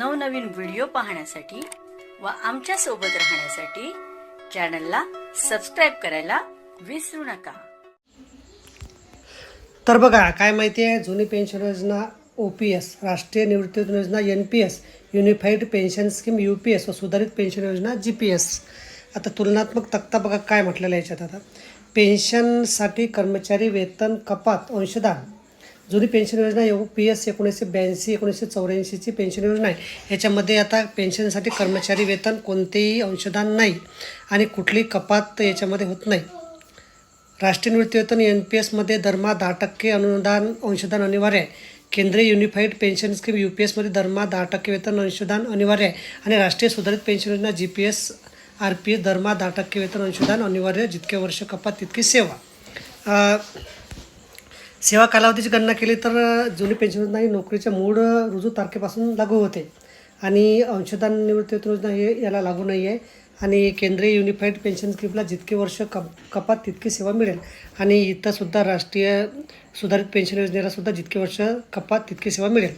नवनवीन व्हिडिओ पाहण्यासाठी व आमच्यासोबत राहण्यासाठी चॅनलला सबस्क्राईब करायला विसरू नका. तर बघा काय माहिती आहे? जुनी पेन्शन योजना ओ पी एस राष्ट्रीय निवृत्ती योजना N P S unified pension scheme U P S व सुधारित पेन्शन योजना जी पी एस. आता तुलनात्मक तक्ता बघा काय म्हटलेलं आहे याच्यात आता. पेन्शनसाठी कर्मचारी वेतन कपात अंशदान. जुनी पेन्शन योजना यू पी एस एकोणीसशे ब्याऐंशी एकोणीसशे चौऱ्याऐंशीची पेन्शन योजना आहे. याच्यामध्ये आता पेन्शनसाठी कर्मचारी वेतन कोणतेही अंशदान नाही आणि कुठली कपात याच्यामध्ये होत नाही. राष्ट्रीय निवृत्तीवेतन एन पी एसमध्ये दरमहा दहा टक्के अनुदान अंशदान अनिवार्य आहे. केंद्रीय unified pension scheme U P एसमध्ये दरमहा दहा टक्के वेतन अंशदान अनिवार्य आहे. आणि राष्ट्रीय सुधारित पेन्शन योजना G P S R P S दरमहा दहा टक्के वेतन अंशदान अनिवार्य जितके वर्ष कपात तितकी सेवा. सेवा कालावधीची गणना केली तर जुनी पेन्शन योजना ही नोकरीच्या मूळ रुजू तारखेपासून लागू होते. आणि अंशदान निवृत्तीवेतन योजना हे याला लागू नाही आहे आणि केंद्रीय युनिफाईड पेन्शन स्कीमला जितके वर्ष कप कपात तितकी सेवा मिळेल. आणि इथंसुद्धा राष्ट्रीय सुधारित पेन्शन योजनेला सुद्धा जितके वर्ष कपात तितकी सेवा मिळेल.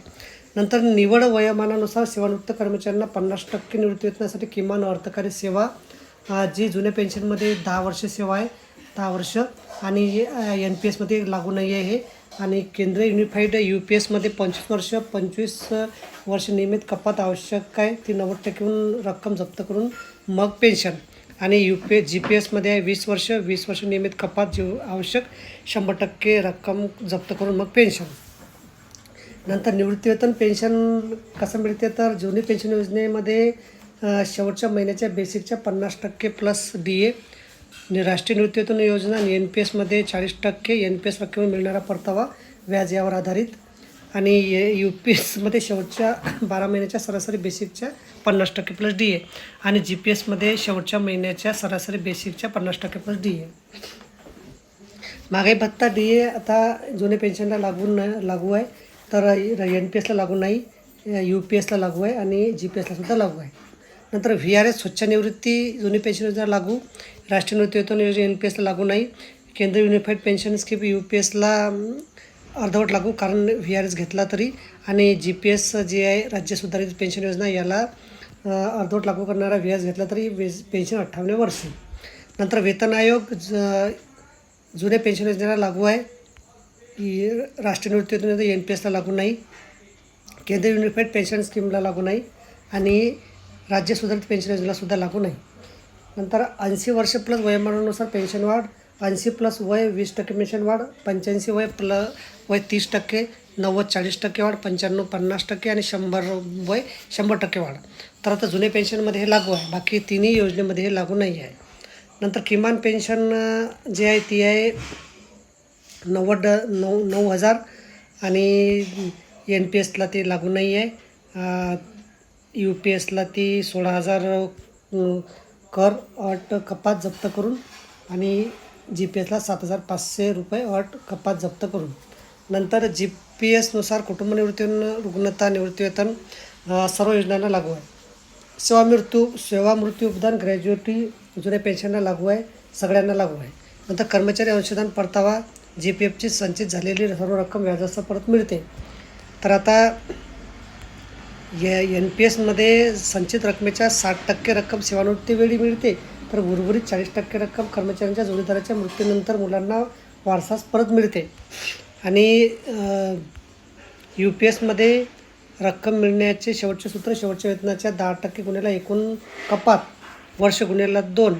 नंतर निवड वयोमानानुसार सेवानिवृत्त कर्मचाऱ्यांना पन्नास टक्के निवृत्ती वेतनासाठी किमान अर्थकारी सेवा जी जुन्या पेन्शनमध्ये दहा वर्ष सेवा आहे दहा वर्ष आणि एन पी एसमध्ये लागू नाही आहे हे. आणि केंद्र युनिफाईड यू पी एसमध्ये पंचवीस वर्ष पंचवीस वर्ष नियमित कपात आवश्यक आहे. ती नव्वद टक्केहून रक्कम जप्त करून मग पेन्शन आणि यू पी जी पी एसमध्ये आहे वीस वर्ष वीस वर्ष नियमित कपात जीव आवश्यक शंभर टक्के रक्कम जप्त करून मग पेन्शन नंतर निवृत्तीवेतन पेन्शन कसं मिळते तर जुनी पेन्शन योजनेमध्ये शेवटच्या महिन्याच्या बेसिकच्या पन्नास टक्के प्लस डी ए राष्ट्रीय निवृत्तीवेतन योजना आणि एन पी एसमध्ये चाळीस टक्के एन पी एस रक्कमेवर मिळणारा परतावा व्याज यावर आधारित. आणि यू पी एसमध्ये शेवटच्या बारा महिन्याच्या सरासरी बेसिकच्या पन्नास टक्के प्लस डी ए आणि जी पी एसमध्ये शेवटच्या महिन्याच्या सरासरी बेसिकच्या पन्नास टक्के प्लस डी ए महागाई भत्ता डी ए आता जुने पेन्शनला लागू न लागू आहे. तर एन पी एसला लागू नाही. यू पी एसला लागू आहे आणि जी पी एसला सुद्धा लागू आहे. नंतर व्ही आर एस स्वच्छ निवृत्ती जुनी पेन्शन योजना लागू राष्ट्रीय निवृत्तीवेतन योजना एन पी एसला लागू नाही केंद्रीय unified pension scheme U P एसला अर्धवट लागू कारण व्ही आर एस घेतला तरी आणि जी पी एस जे आहे राज्य सुधारित पेन्शन योजना याला अर्धवट लागू करणारा व्ही आर एस घेतला तरी वेज पेन्शन अठ्ठावन्न वर्षे. नंतर वेतन आयोग ज जुन्या पेन्शन योजनेला लागू आहे. राष्ट्रीय निवृत्ती योजना एन पी एसला लागू नाही. केंद्रीय युनिफाईड पेन्शन स्कीमला लागू नाही. आणि राज्य सुधारित पेन्शन योजनेलासुद्धा लागू नाही. नंतर ऐंशी वर्ष प्लस वयोमानानुसार पेन्शन वाढ ऐंशी प्लस वय वीस टक्के पेन्शन वाढ पंच्याऐंशी वय प्ल वय तीस टक्के नव्वद चाळीस टक्के वाढ पंच्याण्णव पन्नास टक्के आणि शंभर वय शंभर टक्के वाढ. तर आता जुने पेन्शनमध्ये हे लागू आहे. बाकी तिन्ही योजनेमध्ये हे लागू नाही आहे. नंतर किमान पेन्शन जे जी आहे ती आहे नव्वद नऊ नऊ हजार आणि एन पी एसला ते लागू नाही आहे. यू पी एसला ती सोळा हजार कर अट कपात जप्त करून आणि जी पी एसला सात हजार पाचशे रुपये अट कपात जप्त करून. नंतर जी पी एसनुसार कुटुंब निवृत्ती रुग्णता निवृत्तीवेतन सर्व योजनांना लागू आहे. सेवा मृत्यू सेवा मृत्यू उपदान ग्रॅज्युएटी जुन्या पेन्शनला लागू आहे सगळ्यांना लागू आहे. नंतर कर्मचारी अंशदान परतावा जी पी एफची संचित झालेली सर्व रक्कम व्याजासह परत मिळते. तर आता एन पी एसमध्ये संचित रकमेच्या साठ टक्के रक्कम सेवानिवृत्तीवेळी मिळते तर उर्वरित चाळीस टक्के रक्कम कर्मचाऱ्यांच्या जोडीदाराच्या मृत्यूनंतर मुलांना वारसास परत मिळते. आणि यू पी एसमध्ये रक्कम मिळण्याचे शेवटचे सूत्र शेवटच्या वेतनाच्या दहा टक्के गुन्ह्याला एकूण कपात वर्ष गुन्ह्याला दोन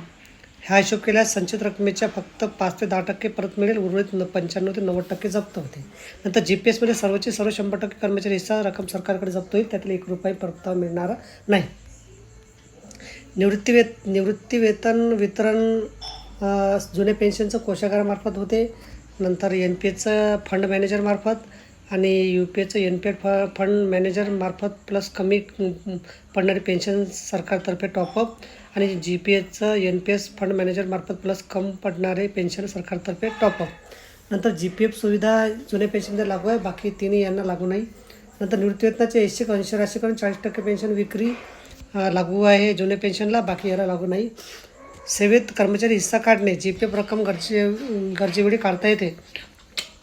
ह्या हिशोब केल्यास संचित रकमेच्या फक्त पाच ते दहा टक्के परत मिळेल. उर्वरित पंच्याण्णव ते नव्वद टक्के जप्त होते. नंतर जी पी एसमध्ये सर्वचे सर्व शंभर टक्के कर्मचारी हिस्सा रक्कम सरकारकडे जप्त होईल. त्यातील एक रुपये परतावा मिळणार नाही. निवृत्ती वेत निवृत्ती वेतन वितरण जुने पेन्शनचं कोशागारामार्फत होते. नंतर एन पी एचं फंड मॅनेजरमार्फत आणि यू पी एचं एन पी एड फ फंड मॅनेजरमार्फत प्लस कमी पडणारी पेन्शन सरकारतर्फे टॉपअप आणि जी पी एचं एन पी एस फंड मॅनेजरमार्फत प्लस कम पडणारे पेन्शन सरकारतर्फे टॉपअप नंतर जी पी एफ सुविधा जुन्या पेन्शनला लागू आहे बाकी तिन्ही यांना लागू नाही. नंतर निवृत्तीवेतनाचे ऐंशी ऐंशी राशीकरण चाळीस टक्के पेन्शन विक्री लागू आहे जुन्या पेन्शनला बाकी याला लागू नाही. सेवेत कर्मचारी हिस्सा काढणे जी पी एफ रक्कम गरजे गरजेवेळी काढता येते.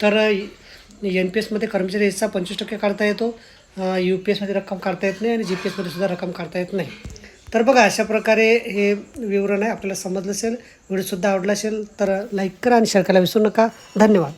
तर एन पी एसमध्ये कर्मचारी हिस्सा पंचवीस टक्के काढता येतो. यू पी एसमध्ये रक्कम काढता येत नाही आणि जी पी एसमध्ये सुद्धा रक्कम काढता येत नाही. तर बघा अशा प्रकारे हे विवरण आहे. आपल्याला समजलं असेल व्हिडिओसुद्धा आवडला असेल तर लाईक करा आणि शेअर करायला विसरू नका. धन्यवाद.